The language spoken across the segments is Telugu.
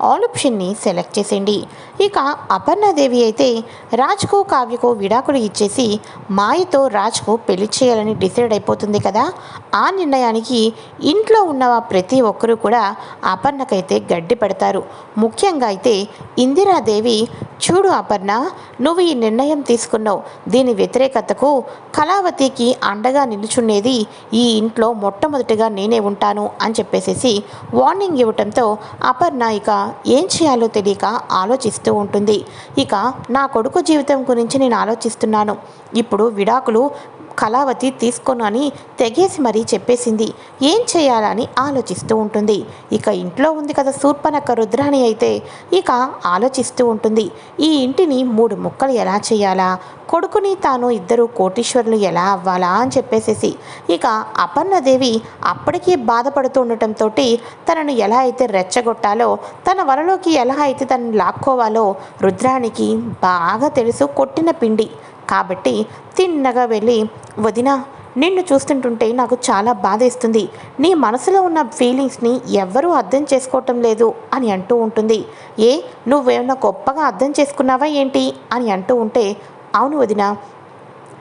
ఆల్ ఆప్షన్ని సెలెక్ట్ చేసేయండి. ఇక అపర్ణాదేవి అయితే రాజ్కు కావ్యకు విడాకులు ఇచ్చేసి మాయతో రాజ్కు పెళ్ళి చేయాలని డిసైడ్ అయిపోతుంది కదా. ఆ నిర్ణయానికి ఇంట్లో ఉన్న ప్రతి ఒక్కరూ కూడా అపర్ణకైతే గడ్డి పెడతారు. ముఖ్యంగా అయితే ఇందిరాదేవి చూడు అపర్ణ నువ్వు ఈ నిర్ణయం తీసుకున్నావు. దీని వ్యతిరేకతకు కళావతికి అండగా నిలుచునేది ఈ ఇంట్లో మొట్టమొదటిగా నేనే ఉంటాను అని చెప్పేసేసి వార్నింగ్ ఇవ్వటంతో అపర్ణ ఇక ఏం చేయాలో తెలియక ఆలోచిస్తూ ఉంటుంది. ఇక నా కొడుకు జీవితం గురించి నేను ఆలోచిస్తున్నాను. ఇప్పుడు విడాకులు కళావతి తీసుకోను అని తెగేసి మరీ చెప్పేసింది. ఏం చేయాలని ఆలోచిస్తూ ఉంటుంది. ఇక ఇంట్లో ఉంది కదా సూర్పనక్క రుద్రాణి అయితే ఇక ఆలోచిస్తూ ఉంటుంది. ఈ ఇంటిని మూడు ముక్కలు ఎలా చేయాలా? కొడుకుని తాను ఇద్దరు కోటీశ్వరులు ఎలా అవ్వాలా అని చెప్పేసేసి ఇక అపర్ణదేవి అప్పటికీ బాధపడుతూ ఉండటంతో తనను ఎలా అయితే రెచ్చగొట్టాలో తన వలలోకి ఎలా అయితే తనను లాక్కోవాలో రుద్రానికి బాగా తెలుసు కొట్టిన పిండి. కాబట్టి తిన్నగా వెళ్ళి వదిన నిన్ను చూస్తుంటుంటే నాకు చాలా బాధేస్తుంది. నీ మనసులో ఉన్న ఫీలింగ్స్ని ఎవ్వరూ అర్థం చేసుకోవటం లేదు అని అంటూ ఉంటుంది. ఏ నువ్వేమన్నా గొప్పగా అర్థం చేసుకున్నావా ఏంటి? అని అంటూ ఉంటే అవును వదిన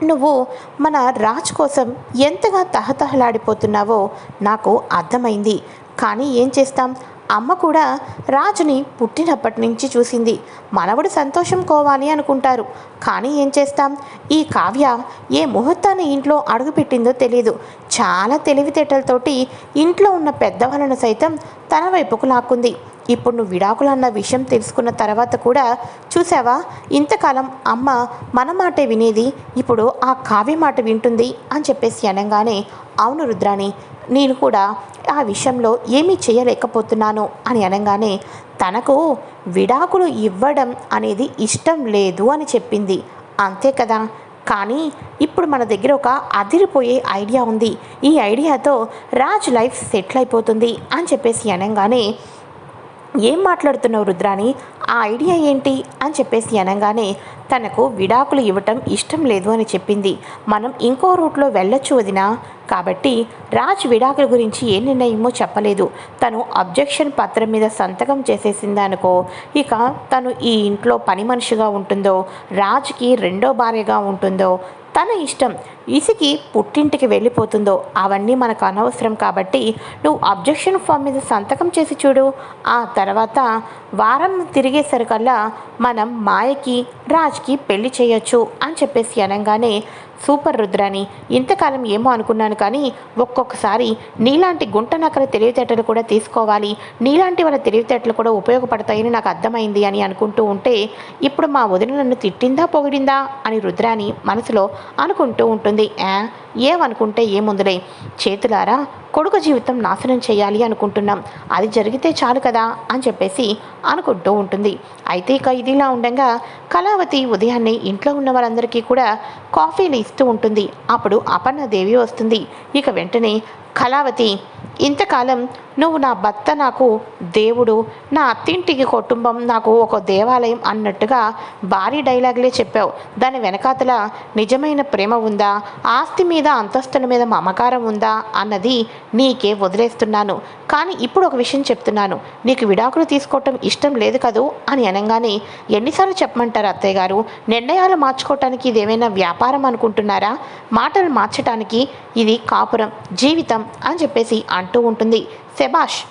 నువ్వు మన రాజ్ కోసం ఎంతగా తహతహలాడిపోతున్నావో నాకు అర్థమైంది. కానీ ఏం చేస్తాం? అమ్మ కూడా రాజుని పుట్టినప్పటి నుంచి చూసింది. మనవడు సంతోషం కోవాలి అనుకుంటారు. కానీ ఏం చేస్తాం? ఈ కావ్య ఏ ముహూర్తాన్ని ఇంట్లో అడుగుపెట్టిందో తెలియదు చాలా తెలివితేటలతోటి ఇంట్లో ఉన్న పెద్దవాళ్ళను సైతం తన వైపుకు లాక్కుంది. ఇప్పుడు నువ్వు విడాకులు అన్న విషయం తెలుసుకున్న తర్వాత కూడా చూసావా? ఇంతకాలం అమ్మ మన మాటే వినేది ఇప్పుడు ఆ కావ్య మాట వింటుంది అని చెప్పేసి అనగానే అవును రుద్రాణి నేను కూడా ఆ విషయంలో ఏమీ చేయలేకపోతున్నాను అని అనగానే తనకు విడాకులు ఇవ్వడం అనేది ఇష్టం లేదు అని చెప్పింది. అంతే కదా? కానీ ఇప్పుడు మన దగ్గర ఒక అదిరిపోయే ఐడియా ఉంది. ఈ ఐడియాతో రాజ్ లైఫ్ సెటిల్ అయిపోతుంది అని చెప్పేసి అనగానే ఏం మాట్లాడుతున్నావు రుద్రాని ఆ ఐడియా ఏంటి? అని చెప్పేసి అనగానే తనకు విడాకులు ఇవ్వటం ఇష్టం లేదు అని చెప్పింది. మనం ఇంకో రూట్లో వెళ్ళొచ్చు వదినా. కాబట్టి రాజ్ విడాకుల గురించి ఏ నిర్ణయమో చెప్పలేదు. తను అబ్జెక్షన్ పత్రం మీద సంతకం చేసేసిందనుకో ఇక తను ఈ ఇంట్లో పని మనిషిగా ఉంటుందో రాజ్కి రెండో భార్యగా ఉంటుందో తన ఇష్టం ఇసికి పుట్టింటికి వెళ్ళిపోతుందో అవన్నీ మనకు అనవసరం కాబట్టి నువ్వు అబ్జెక్షన్ ఫామ్ మీద సంతకం చేసి చూడు. ఆ తర్వాత వారం తిరిగేసరికల్లా మనం మాయకి రాజ్కి పెళ్ళి చేయొచ్చు అని చెప్పేసి అనగానే సూపర్ రుద్రాని ఇంతకాలం ఏమో అనుకున్నాను కానీ ఒక్కొక్కసారి నీలాంటి గుంట నకల తెలివితేటలు కూడా తీసుకోవాలి. నీలాంటి వాళ్ళ తెలివితేటలు కూడా ఉపయోగపడతాయని నాకు అర్థమైంది అని అనుకుంటూ ఉంటే ఇప్పుడు మా వదిన నన్ను తిట్టిందా పొగిడిందా అని రుద్రాని మనసులో అనుకుంటూ ఉంటుంది. ఆ ఏమనుకుంటే ఏముందులే. చేతులారా కొడుకు జీవితం నాశనం చేయాలి అనుకుంటున్నాం. అది జరిగితే చాలు కదా అని చెప్పేసి అనుకుంటూ ఉంటుంది. అయితే ఇక ఇదిలా ఉండగా కళావతి ఉదయాన్నే ఇంట్లో ఉన్న వాళ్ళందరికీ కూడా కాఫీలు ఇస్తూ ఉంటుంది. అప్పుడు అపర్ణదేవి వస్తుంది. ఇక వెంటనే కళావతి ఇంతకాలం నువ్వు నా భర్త నాకు దేవుడు నా అత్తింటికి కుటుంబం నాకు ఒక దేవాలయం అన్నట్టుగా భారీ డైలాగులే చెప్పావు. దాని వెనకాతల నిజమైన ప్రేమ ఉందా? ఆస్తి మీద అంతస్తుల మీద మమకారం ఉందా? అన్నది నీకే వదిలేస్తున్నాను. కానీ ఇప్పుడు ఒక విషయం చెప్తున్నాను. నీకు విడాకులు తీసుకోవటం ఇష్టం లేదు కదూ? అని అనగానే ఎన్నిసార్లు చెప్పమంటారు అత్తయ్య గారు? నిర్ణయాలు మార్చుకోవటానికి ఇదేమైనా వ్యాపారం అనుకుంటున్నారా? మాటలు మార్చటానికి ఇది కాపురం జీవితం అని చెప్పేసి అంటూ ఉంటుంది. శభాష్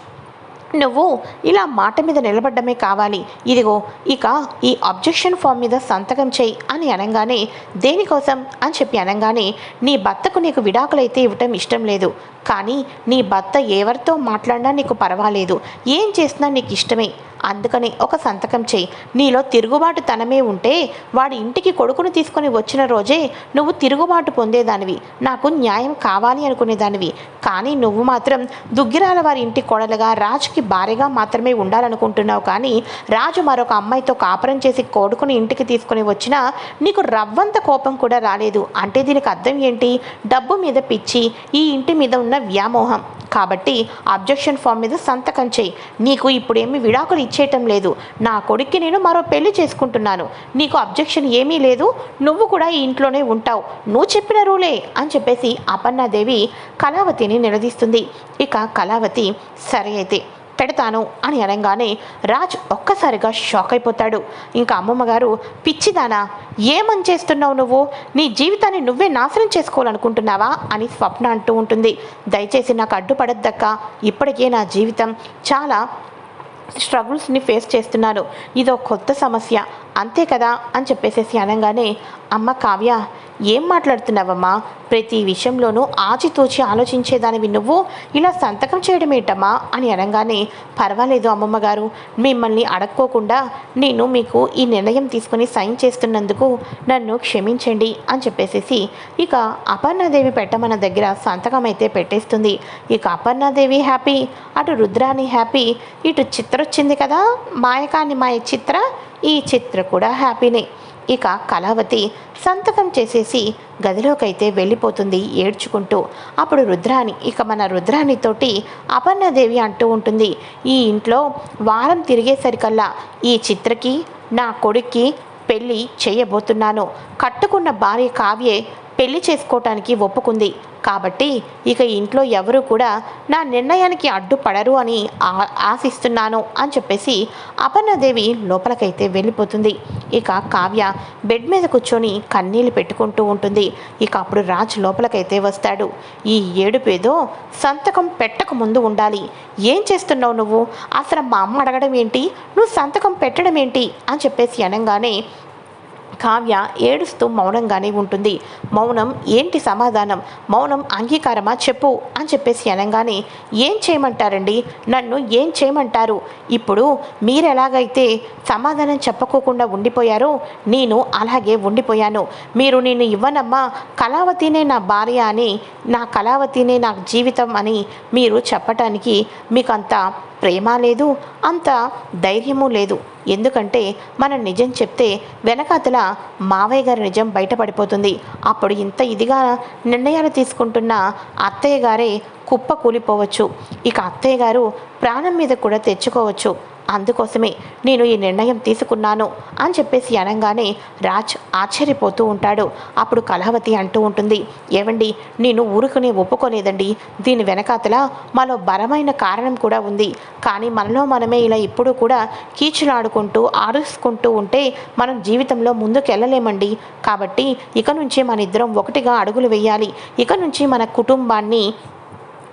నువ్వు ఇలా మాట మీద నిలబడ్డమే కావాలి. ఇదిగో ఇక ఈ అబ్జెక్షన్ ఫామ్ మీద సంతకం చేయి అని అనగానే దేనికోసం? అని చెప్పి అనగానే నీ భర్తకు నీకు విడాకులైతే ఇవ్వటం ఇష్టం లేదు. కానీ నీ భర్త ఎవరితో మాట్లాడినా నీకు పర్వాలేదు. ఏం చేసినా నీకు ఇష్టమే. అందుకని ఒక సంతకం చేయి. నీలో తిరుగుబాటు తనమే ఉంటే వాడి ఇంటికి కొడుకును తీసుకొని వచ్చిన రోజే నువ్వు తిరుగుబాటు పొందేదానివి. నాకు న్యాయం కావాలి అనుకునేదానివి. కానీ నువ్వు మాత్రం దుగ్గిరాల వారి ఇంటి కొడలుగా రాజుకి భార్యగా మాత్రమే ఉండాలనుకుంటున్నావు కానీ రాజు మరొక అమ్మాయితో కాపురం చేసి కొడుకుని ఇంటికి తీసుకొని వచ్చినా నీకు రవ్వంత కోపం కూడా రాలేదు. అంటే దీనికి అర్థం ఏంటి? డబ్బు మీద పిచ్చి ఈ ఇంటి మీద ఉన్న వ్యామోహం. కాబట్టి అబ్జెక్షన్ ఫామ్ మీద సంతకం చేయి. నీకు ఇప్పుడేమి విడాకులు చేయటం లేదు. నా కొడుక్కి నేను మరో పెళ్ళి చేసుకుంటున్నాను. నీకు అబ్జెక్షన్ ఏమీ లేదు. నువ్వు కూడా ఈ ఇంట్లోనే ఉంటావు. నువ్వు చెప్పిన రూలే అని చెప్పేసి అపర్ణాదేవి కళావతిని నిలదీస్తుంది. ఇక కళావతి సరే అయితే పెడతాను అని అనగానే రాజ్ ఒక్కసారిగా షాక్ అయిపోతాడు. ఇంకా అమ్మమ్మ గారు పిచ్చిదానా ఏమని చేస్తున్నావు నువ్వు? నీ జీవితాన్ని నువ్వే నాశనం చేసుకోవాలనుకుంటున్నావా? అని స్వప్న అంటూ ఉంటుంది. దయచేసి నాకు అడ్డుపడద్దక్క. ఇప్పటికే నా జీవితం చాలా స్ట్రగుల్స్ని ఫేస్ చేస్తున్నాను ఇదో కొత్త సమస్య. అంతే కదా? అని చెప్పేసేసి అనగానే అమ్మ కావ్య ఏం మాట్లాడుతున్నావమ్మా? ప్రతి విషయంలోనూ ఆచితూచి ఆలోచించేదానివి నువ్వు. ఇలా సంతకం చేయడం ఏంటమ్మా అని అనగానే పర్వాలేదు అమ్మమ్మ గారు మిమ్మల్ని అడక్కోకుండా నేను మీకు ఈ నిర్ణయం తీసుకుని సైన్ చేస్తున్నందుకు నన్ను క్షమించండి అని చెప్పేసేసి ఇక అపర్ణాదేవి పెట్టమన్న దగ్గర సంతకం అయితే పెట్టేస్తుంది. ఇక అపర్ణాదేవి హ్యాపీ అటు రుద్రాని హ్యాపీ ఇటు చిత్ర వచ్చింది కదా? మాయకాని మాయ చిత్ర ఈ చిత్ర కూడా హ్యాపీనే. ఇక కళావతి సంతకం చేసేసి గదిలోకైతే వెళ్ళిపోతుంది ఏడ్చుకుంటూ. అప్పుడు రుద్రాణి ఇక మన రుద్రాణితోటి అపర్ణదేవి అంటూ ఉంటుంది. ఈ ఇంట్లో వారం తిరిగేసరికల్లా ఈ చిత్రకి నా కొడుక్కి పెళ్ళి చేయబోతున్నాను. కట్టుకున్న భార్య కావ్యే పెళ్ళి చేసుకోవటానికి ఒప్పుకుంది. కాబట్టి ఇక ఇంట్లో ఎవరు కూడా నా నిర్ణయానికి అడ్డుపడరు అని ఆశిస్తున్నాను అని చెప్పేసి అపర్ణదేవి లోపలికైతే వెళ్ళిపోతుంది. ఇక కావ్య బెడ్ మీద కూర్చొని కన్నీళ్ళు పెట్టుకుంటూ ఉంటుంది. ఇక అప్పుడు రాజ్ లోపలికైతే వస్తాడు. ఈ ఏడు పేదో సంతకం పెట్టక ముందు ఉండాలి. ఏం చేస్తున్నావు నువ్వు? అసలు మా అమ్మ అడగడం ఏంటి? నువ్వు సంతకం పెట్టడం ఏంటి? అని చెప్పేసి అనగానే కావ్య ఏడుస్తూ మౌనంగానే ఉంటుంది. మౌనం ఏంటి సమాధానం? మౌనం అంగీకారమా చెప్పు అని చెప్పేసి అనగానే ఏం చేయమంటారండి? నన్ను ఏం చేయమంటారు? ఇప్పుడు మీరెలాగైతే సమాధానం చెప్పకోకుండా ఉండిపోయారో నేను అలాగే ఉండిపోయాను. మీరు నేను ఇవ్వనమ్మా. కళావతినే నా భార్య అని నా కళావతినే నా జీవితం అని మీరు చెప్పటానికి మీకు అంత ప్రేమ లేదు అంత ధైర్యము లేదు. ఎందుకంటే మనం నిజం చెప్తే వెనకాతల మావయ్య గారి నిజం బయటపడిపోతుంది. అప్పుడు ఇంత ఇదిగా నిర్ణయాలు తీసుకుంటున్న అత్తయ్య గారే కుప్ప కూలిపోవచ్చు ఇక అత్తయ్య గారు ప్రాణం మీద కూడా తెచ్చుకోవచ్చు. అందుకోసమే నేను ఈ నిర్ణయం తీసుకున్నాను అని చెప్పేసి అనగానే రాజ్ ఆశ్చర్యపోతూ ఉంటాడు. అప్పుడు కళావతి అంటూ ఉంటుంది ఏవండి నేను ఊరుకునే ఒప్పుకోలేదండి. దీని వెనకాతల మాలో బలమైన కారణం కూడా ఉంది. కానీ మనలో మనమే ఇలా ఇప్పుడు కూడా కీచులాడుకుంటూ ఆరుసుకుంటూ ఉంటే మనం జీవితంలో ముందుకెళ్ళలేమండి. కాబట్టి ఇక నుంచి మన ఇద్దరం ఒకటిగా అడుగులు వేయాలి. ఇక నుంచి మన కుటుంబాన్ని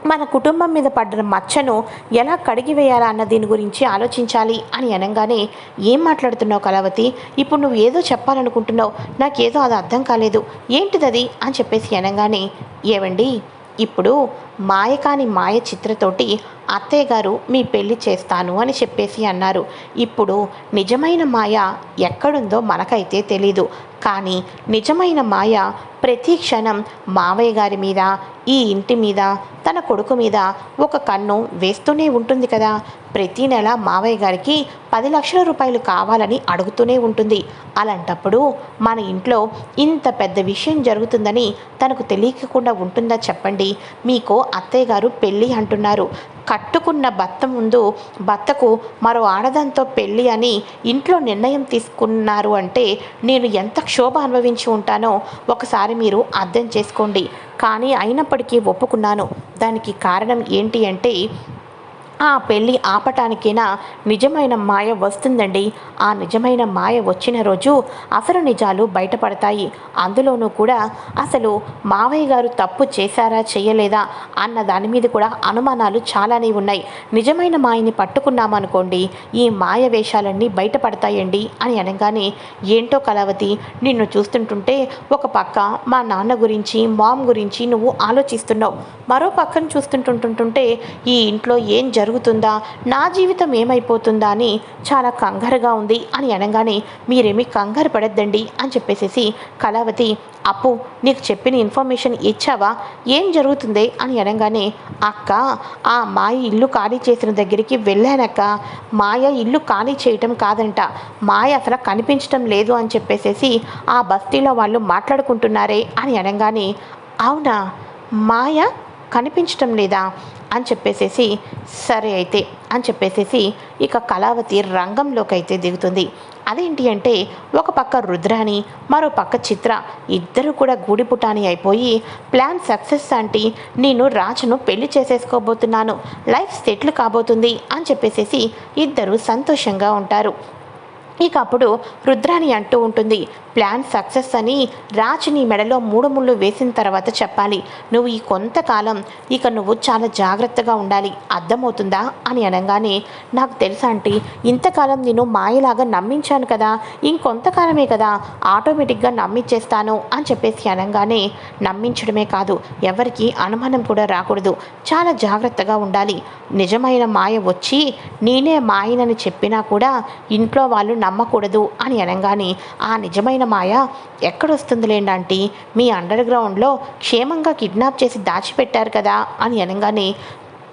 మన కుటుంబం మీద పడ్డ మచ్చను ఎలా కడిగివేయాలా అన్న దీని గురించి ఆలోచించాలి అని అనగానే ఏం మాట్లాడుతున్నావు కళావతి? ఇప్పుడు నువ్వు ఏదో చెప్పాలనుకుంటున్నావు. నాకేదో అది అర్థం కాలేదు. ఏంటిదది? అని చెప్పేసి అనగానే ఏవండి? ఇప్పుడు మాయ కాని మాయ చిత్రతోటి అత్తయ్య గారు మీ పెళ్ళి చేస్తాను అని చెప్పేసి అన్నారు. ఇప్పుడు నిజమైన మాయ ఎక్కడుందో మనకైతే తెలీదు. కానీ నిజమైన మాయ ప్రతి క్షణం మావయ్య గారి మీద ఈ ఇంటి మీద తన కొడుకు మీద ఒక కన్ను వేస్తూనే ఉంటుంది కదా. ప్రతి నెల మావయ్య గారికి పది లక్షల రూపాయలు కావాలని అడుగుతూనే ఉంటుంది. అలాంటప్పుడు మన ఇంట్లో ఇంత పెద్ద విషయం జరుగుతుందని తనకు తెలియకుండా ఉంటుందా చెప్పండి? మీకు అత్తయ్య గారు పెళ్ళి అంటున్నారు. కట్టుకున్న భర్త ముందు భర్తకు మరో ఆడదంతో పెళ్ళి అని ఇంట్లో నిర్ణయం తీసుకున్నారు అంటే నేను ఎంత క్షోభ అనుభవించి ఉంటానో ఒకసారి మీరు అర్థం చేసుకోండి. కానీ అయినప్పటికీ ఒప్పుకున్నాను. దానికి కారణం ఏంటి అంటే ఆ పెళ్ళి ఆపటానికైనా నిజమైన మాయ వస్తుందండి. ఆ నిజమైన మాయ వచ్చిన రోజు అసలు నిజాలు బయటపడతాయి. అందులోనూ కూడా అసలు మావయ్య గారు తప్పు చేశారా చేయలేదా అన్న దాని మీద కూడా అనుమానాలు చాలానే ఉన్నాయి. నిజమైన మాయని పట్టుకున్నామనుకోండి ఈ మాయ వేషాలన్నీ బయటపడతాయండి అని అనగానే ఏంటో కళావతి నిన్ను చూస్తుంటుంటే ఒక పక్క మా నాన్న గురించి మామ్ గురించి నువ్వు ఆలోచిస్తున్నావు. మరో పక్కన చూస్తుంటుంటుంటే ఈ ఇంట్లో ఏం జరుగుతుంది జరుగుతుందా? నా జీవితం ఏమైపోతుందా అని చాలా కంగారుగా ఉంది అని అనగానే మీరేమీ కంగారు పడద్దండి అని చెప్పేసేసి కళావతి అప్పు నీకు చెప్పిన ఇన్ఫర్మేషన్ ఇచ్చావా? ఏం జరుగుతుంది? అని అనగానే అక్క ఆ మాయ ఇల్లు ఖాళీ చేసిన దగ్గరికి వెళ్ళానక్క. మాయ ఇల్లు ఖాళీ చేయటం కాదంట. మాయ అసలు కనిపించటం లేదు అని చెప్పేసేసి ఆ బస్తీలో వాళ్ళు మాట్లాడుకుంటున్నారే అని అనగానే అవునా? మాయ కనిపించటం లేదా? అని చెప్పేసేసి సరే అయితే అని చెప్పేసేసి ఇక కళావతి రంగంలోకి అయితే దిగుతుంది. అదేంటి అంటే ఒక పక్క రుద్రాని మరో పక్క చిత్ర ఇద్దరు కూడా గూడిపుటాని అయిపోయి ప్లాన్ సక్సెస్ అంటే నేను రాజును పెళ్ళి చేసేసుకోబోతున్నాను. లైఫ్ సెటిల్ కాబోతుంది అని చెప్పేసేసి ఇద్దరు సంతోషంగా ఉంటారు. ఇక అప్పుడు రుద్రాని అంటూ ఉంటుంది ప్లాన్ సక్సెస్ అని రాజుని మెడలో మూడు ముళ్ళు వేసిన తర్వాత చెప్పాలి. నువ్వు ఈ కొంతకాలం ఇక నువ్వు చాలా జాగ్రత్తగా ఉండాలి. అర్థమవుతుందా? అని అనగానే నాకు తెలుసా అంటే ఇంతకాలం నేను మాయలాగా నమ్మించాను కదా. ఇంకొంతకాలమే కదా ఆటోమేటిక్గా నమ్మించేస్తాను అని చెప్పేసి అనగానే నమ్మించడమే కాదు ఎవరికి అనుమానం కూడా రాకూడదు. చాలా జాగ్రత్తగా ఉండాలి. నిజమైన మాయ వచ్చి నేనే మాయనని చెప్పినా కూడా ఇంట్లో వాళ్ళు నమ్మకూడదు అని అనగానే ఆ నిజమైన మాయ? ఎక్కడొస్తుందిలేండి ఆంటీ? మీ అండర్ గ్రౌండ్లో క్షేమంగా కిడ్నాప్ చేసి దాచిపెట్టారు కదా? అని అనగానే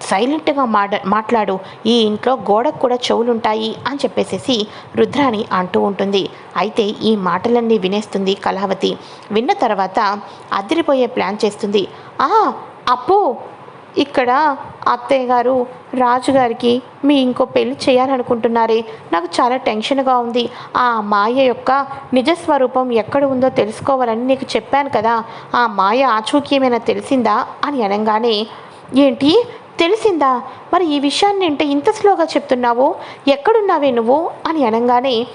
సైలెంట్గా మాడ మాట్లాడు. ఈ ఇంట్లో గోడకు కూడా చెవులుంటాయి అని చెప్పేసేసి రుద్రాణి అంటూ ఉంటుంది. అయితే ఈ మాటలన్నీ వినేస్తుంది కళావతి. విన్న తర్వాత అదిరిపోయే ప్లాన్ చేస్తుంది. ఆ అప్పు! ఇక్కడ అత్తయ్య గారు రాజుగారికి మీ ఇంకో పెళ్ళి చేయాలనుకుంటున్నారే. నాకు చాలా టెన్షన్గా ఉంది. ఆ మాయ యొక్క నిజస్వరూపం ఎక్కడ ఉందో తెలుసుకోవాలని నీకు చెప్పాను కదా. ఆ మాయ ఆచూక్యమైనా తెలిసిందా? అని అనగానే ఏంటి? తెలిసిందా? మరి ఈ విషయాన్ని అంటే ఇంత స్లోగా చెప్తున్నావు? ఎక్కడున్నావే నువ్వు? అని అనగానే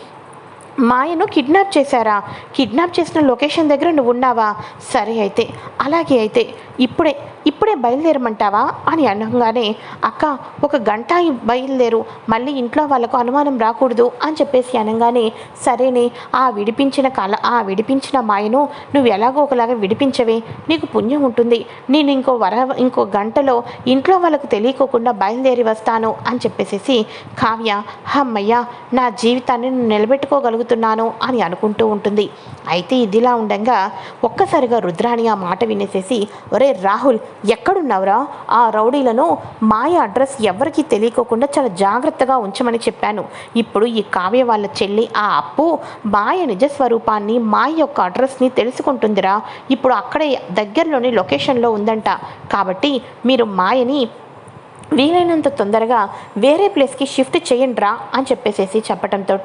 మాయను కిడ్నాప్ చేశారా? కిడ్నాప్ చేసిన లొకేషన్ దగ్గర నువ్వు ఉన్నావా? సరే అయితే అలాగే అయితే. ఇప్పుడే ఇప్పుడే బయలుదేరమంటావా? అని అనగానే అక్క ఒక గంట బయలుదేరు మళ్ళీ ఇంట్లో వాళ్ళకు అనుమానం రాకూడదు అని చెప్పేసి అనగానే సరేనే ఆ విడిపించిన కళ ఆ విడిపించిన మాయను నువ్వు ఎలాగో ఒకలాగా విడిపించవే నీకు పుణ్యం ఉంటుంది నేను ఇంకో వర ఇంకో గంటలో ఇంట్లో వాళ్ళకు తెలియకోకుండా బయలుదేరి వస్తాను అని చెప్పేసేసి కావ్య హమ్మయ్య నా జీవితాన్ని నిలబెట్టుకోగలుగుతున్నాను అని అనుకుంటూ ఉంటుంది. అయితే ఇదిలా ఉండగా ఒక్కసారిగా రుద్రాణి ఆ మాట వినేసేసి ఒరే రాహుల్ ఎక్కడున్నావురా? ఆ రౌడీలను మాయ అడ్రస్ ఎవరికి తెలియకోకుండా చాలా జాగ్రత్తగా ఉంచమని చెప్పాను. ఇప్పుడు ఈ కావ్య వాళ్ళ చెల్లి ఆ అప్పు మాయ నిజస్వరూపాన్ని మాయ యొక్క అడ్రస్ని తెలుసుకుంటుందిరా. ఇప్పుడు అక్కడే దగ్గరలోని లొకేషన్లో ఉందంట. కాబట్టి మీరు మాయని వీలైనంత తొందరగా వేరే ప్లేస్కి షిఫ్ట్ చేయండిరా అని చెప్పేసేసి చెప్పడంతో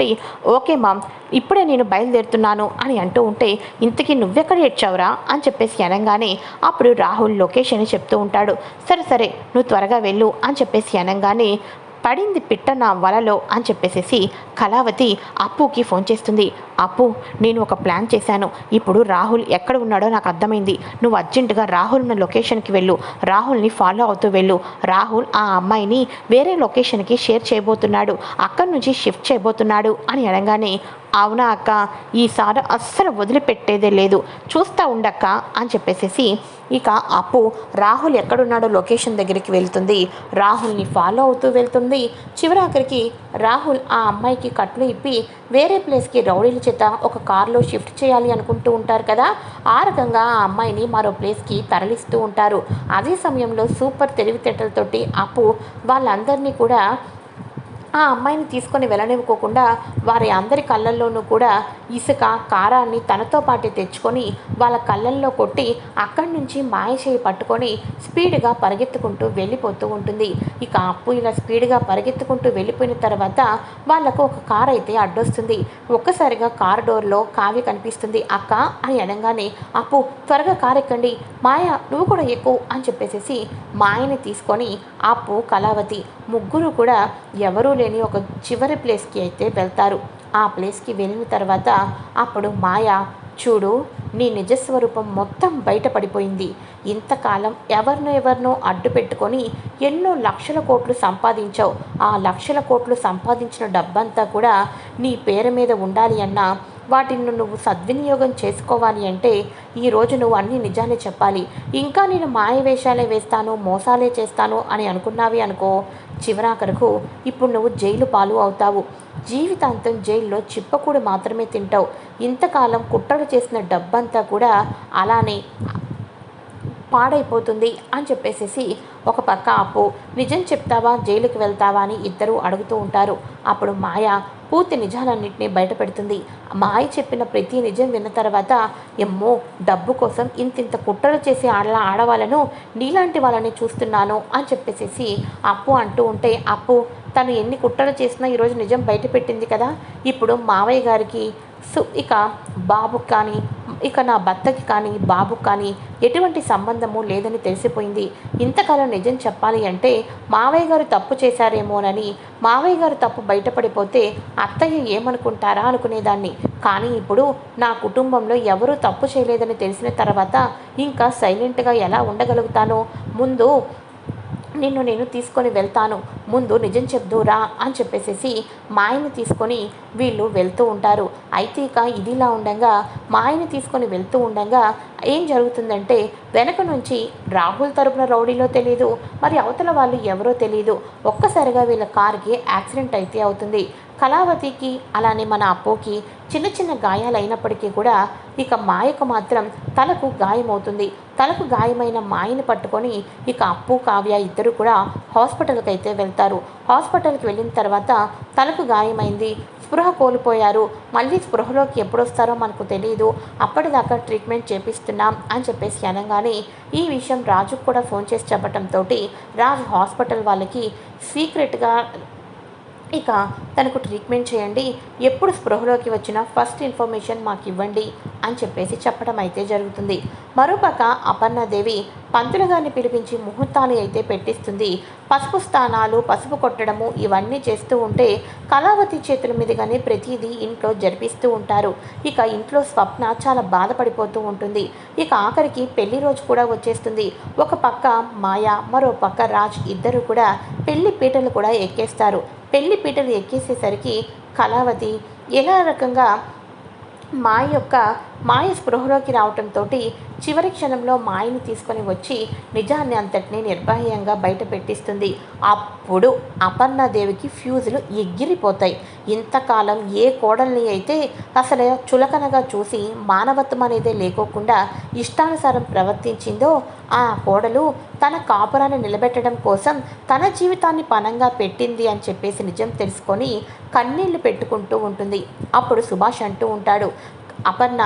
ఓకే మామ్ ఇప్పుడే నేను బయలుదేరుతున్నాను అని అంటూ ఉంటే ఇంతకీ నువ్వెక్కడ ఏడ్చావురా? అని చెప్పేసి అనగానే అప్పుడు రాహుల్ లొకేషన్ చెప్తూ ఉంటాడు. సరే సరే నువ్వు త్వరగా వెళ్ళు అని చెప్పేసి అనగానే పడింది పిట్ట నా వలలో అని చెప్పేసేసి కళావతి అప్పుకి ఫోన్ చేస్తుంది. అప్పు నేను ఒక ప్లాన్ చేశాను. ఇప్పుడు రాహుల్ ఎక్కడ ఉన్నాడో నాకు అర్థమైంది. నువ్వు అర్జెంటుగా రాహుల్ ఉన్న లొకేషన్కి వెళ్ళు. రాహుల్ని ఫాలో అవుతూ వెళ్ళు. రాహుల్ ఆ అమ్మాయిని వేరే లొకేషన్కి షేర్ చేయబోతున్నాడు. అక్కడి నుంచి షిఫ్ట్ చేయబోతున్నాడు అని అనగానే అవునా అక్క? ఈసారి అస్సలు వదిలిపెట్టేదే లేదు. చూస్తా ఉండక్క అని చెప్పేసేసి ఇక అప్పు రాహుల్ ఎక్కడున్నాడో లొకేషన్ దగ్గరికి వెళ్తుంది. రాహుల్ని ఫాలో అవుతూ వెళ్తుంది. చివరాఖరికి రాహుల్ ఆ అమ్మాయికి కట్లు ఇప్పి వేరే ప్లేస్కి రౌడీల చేత ఒక కార్లో షిఫ్ట్ చేయాలి అనుకుంటూ ఉంటారు కదా? ఆ రకంగా ఆ అమ్మాయిని మరో ప్లేస్కి తరలిస్తూ ఉంటారు. అదే సమయంలో సూపర్ తెలివితేటలతోటి అప్పు వాళ్ళందరినీ కూడా ఆ అమ్మాయిని తీసుకొని వెళ్ళనివ్వకోకుండా వారి అందరి కళ్ళల్లోనూ కూడా ఇసుక కారాన్ని తనతో పాటు తెచ్చుకొని వాళ్ళ కళ్ళల్లో కొట్టి అక్కడి నుంచి మాయ చేయి పట్టుకొని స్పీడ్గా పరిగెత్తుకుంటూ వెళ్ళిపోతూ ఉంటుంది. ఇక అప్పు ఇలా స్పీడ్గా పరిగెత్తుకుంటూ వెళ్ళిపోయిన తర్వాత వాళ్ళకు ఒక కార్ అయితే అడ్డొస్తుంది. ఒక్కసారిగా కార్ డోర్లో కావ్య కనిపిస్తుంది. అక్క అని అనగానే అప్పు త్వరగా కార్ ఎక్కండి. మాయ నువ్వు కూడా ఎక్కువ అని చెప్పేసేసి మాయని తీసుకొని అప్పు కళావతి ముగ్గురు కూడా ఎవరూ లేని ఒక చివరి ప్లేస్కి అయితే వెళ్తారు. ఆ ప్లేస్కి వెళ్ళిన తర్వాత అప్పుడు మాయ చూడు నీ నిజస్వరూపం మొత్తం బయటపడిపోయింది. ఇంతకాలం ఎవరినో ఎవరినో అడ్డు పెట్టుకొని ఎన్నో లక్షల కోట్లు సంపాదించావు. ఆ లక్షల కోట్లు సంపాదించిన డబ్బంతా కూడా నీ పేరు మీద ఉండాలి అన్నా వాటిని నువ్వు సద్వినియోగం చేసుకోవాలి అంటే ఈరోజు నువ్వు అన్ని నిజాలే చెప్పాలి. ఇంకా నేను మాయ వేషాలే వేస్తాను మోసాలే చేస్తాను అని అనుకున్నావి అనుకో చివరాఖరకు ఇప్పుడు నువ్వు జైలు పాలు అవుతావు. జీవితాంతం జైల్లో చిప్పకూడు మాత్రమే తింటావు. ఇంతకాలం కుట్రలు చేసిన డబ్బంతా కూడా అలానే పాడైపోతుంది అని చెప్పేసేసి ఒక పక్క అప్పు నిజం చెప్తావా? జైలుకి వెళ్తావా? అని ఇద్దరు అడుగుతూ ఉంటారు. అప్పుడు మాయ పూర్తి నిజాలన్నింటినీ బయటపెడుతుంది. మాయ చెప్పిన ప్రతి నిజం విన్న తర్వాత ఎమ్మో డబ్బు కోసం ఇంతింత కుట్రలు చేసి ఆడల ఆడవాళ్ళను నీలాంటి వాళ్ళని చూస్తున్నాను అని చెప్పేసేసి అప్పు అంటూ ఉంటే అప్పు తను ఎన్ని కుట్రలు చేసినా ఈరోజు నిజం బయటపెట్టింది కదా. ఇప్పుడు మావయ్య గారికి సో ఇక బాబుకి కానీ ఇక నా భర్తకి కానీ బాబుకి కానీ ఎటువంటి సంబంధము లేదని తెలిసిపోయింది. ఇంతకాలం నిజం చెప్పాలి అంటే మావయ్య గారు తప్పు చేశారేమోనని మావయ్య గారు తప్పు బయటపడిపోతే అత్తయ్య ఏమనుకుంటారా అనుకునేదాన్ని. కానీ ఇప్పుడు నా కుటుంబంలో ఎవరూ తప్పు చేయలేదని తెలిసిన తర్వాత ఇంకా సైలెంట్గా ఎలా ఉండగలుగుతానో? ముందు నిన్ను నేను తీసుకొని వెళ్తాను. ముందు నిజం చెప్దురా అని చెప్పేసేసి మాయని తీసుకొని వీళ్ళు వెళ్తూ ఉంటారు. అయితే ఇక ఇదిలా ఉండగా మాయని తీసుకొని వెళ్తూ ఉండగా ఏం జరుగుతుందంటే వెనక నుంచి రాహుల్ తరపున రౌడీలో తెలియదు మరి అవతల వాళ్ళు ఎవరో తెలియదు ఒక్కసారిగా వీళ్ళ కార్కి యాక్సిడెంట్ అయితే అవుతుంది. కళావతికి అలానే మన అప్పుకి చిన్న చిన్న గాయాలు అయినప్పటికీ కూడా ఇక మాయకు మాత్రం తలకు గాయమవుతుంది. తలకు గాయమైన మాయని పట్టుకొని ఇక అప్పు కావ్య ఇద్దరు కూడా హాస్పిటల్కి అయితే వెళ్తారు. హాస్పిటల్కి వెళ్ళిన తర్వాత తలకు గాయమైంది. స్పృహ కోల్పోయారు. మళ్ళీ స్పృహలోకి ఎప్పుడు వస్తారో మనకు తెలియదు అప్పటిదాకా ట్రీట్మెంట్ చేపిస్తున్నాం అని చెప్పేసి అనగానే ఈ విషయం రాజుకు కూడా ఫోన్ చేసి చెప్పడంతో రాజు హాస్పిటల్ వాళ్ళకి సీక్రెట్గా ఇక తనకు ట్రీట్మెంట్ చేయండి. ఎప్పుడు స్పృహలోకి వచ్చినా ఫస్ట్ ఇన్ఫర్మేషన్ మాకు ఇవ్వండి అని చెప్పేసి చెప్పడం అయితే జరుగుతుంది. మరోపక్క అపర్ణాదేవి పంతులు గారిని పిలిపించి ముహూర్తాలు అయితే పెట్టిస్తుంది. పసుపు స్థానాలు పసుపు కొట్టడము ఇవన్నీ చేస్తూ ఉంటే కళావతి చేతుల మీదుగానే ప్రతిదీ ఇంట్లో జరిపిస్తూ ఉంటారు. ఇక ఇంట్లో స్వప్న చాలా బాధపడిపోతూ ఉంటుంది. ఇక ఆఖరికి పెళ్ళి రోజు కూడా వచ్చేస్తుంది. ఒక పక్క మాయ మరో పక్క రాజ్ ఇద్దరు కూడా పెళ్ళి పీటలు కూడా ఎక్కేస్తారు. పెళ్ళి పీటలు ఎక్కేసేసరికి కళావతి ఎలా రకంగా మా యొక్క మాయ స్పృహలోకి రావటంతో చివరి క్షణంలో మాయని తీసుకొని వచ్చి నిజాన్ని అంతటినీ నిర్భయంగా బయట పెట్టిస్తుంది. అప్పుడు అపర్ణాదేవికి ఫ్యూజులు ఎగిరిపోతాయి. ఇంతకాలం ఏ కోడల్ని అయితే అసలు చులకనగా చూసి మానవత్వం అనేదే లేకోకుండా ఇష్టానుసారం ప్రవర్తించిందో ఆ కోడలు తన కాపురాన్ని నిలబెట్టడం కోసం తన జీవితాన్ని పనంగా పెట్టింది అని చెప్పేసి నిజం తెలుసుకొని కన్నీళ్ళు పెట్టుకుంటూ ఉంటుంది. అప్పుడు సుభాష్ అంటూ ఉంటాడు అపర్ణ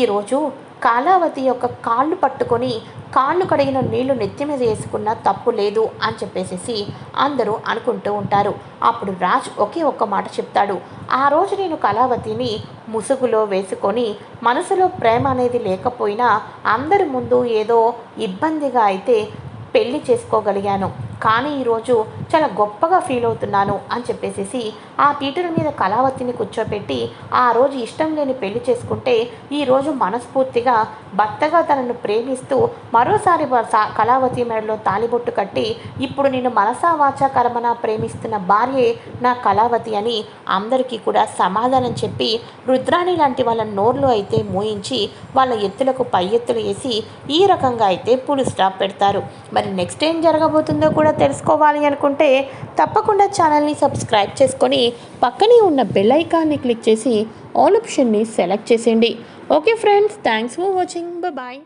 ఈరోజు కాలావతి యొక్క కాళ్ళు పట్టుకొని కాళ్ళు కడిగిన నీళ్ళు నెత్తి మీద వేసుకున్న తప్పు లేదు అని చెప్పేసి అందరూ అనుకుంటూ ఉంటారు. అప్పుడు రాజ్ ఒకే ఒక్క మాట చెప్తాడు. ఆ రోజు నేను కళావతిని ముసుగులో వేసుకొని మనసులో ప్రేమ అనేది లేకపోయినా అందరి ముందు ఏదో ఇబ్బందిగా అయితే పెళ్ళి చేసుకోగలిగాను. కానీ ఈరోజు చాలా గొప్పగా ఫీల్ అవుతున్నాను అని చెప్పేసి ఆ పీటల మీద కళావతిని కూర్చోబెట్టి ఆ రోజు ఇష్టం లేని పెళ్ళి చేసుకుంటే ఈరోజు మనస్ఫూర్తిగా భర్తగా తనను ప్రేమిస్తూ మరోసారి కళావతి మెడలో తాలిబొట్టు కట్టి ఇప్పుడు నేను మనసా వాచా కర్మన ప్రేమిస్తున్న భార్యే నా కళావతి అని అందరికీ కూడా సమాధానం చెప్పి రుద్రాణి లాంటి వాళ్ళ నోర్లు అయితే మోయించి వాళ్ళ ఎత్తులకు పై ఎత్తులు వేసి ఈ రకంగా అయితే పులు స్టాప్ పెడతారు. మరి నెక్స్ట్ ఏం జరగబోతుందో కూడా కూడా తెలుసుకోవాలి అనుకుంటే తప్పకుండా ఛానల్ని సబ్స్క్రైబ్ చేసుకొని పక్కనే ఉన్న బెల్ ఐకాన్ని క్లిక్ చేసి ఆల్ ఆప్షన్ని సెలెక్ట్ చేసేయండి. Okay friends thanks for watching bye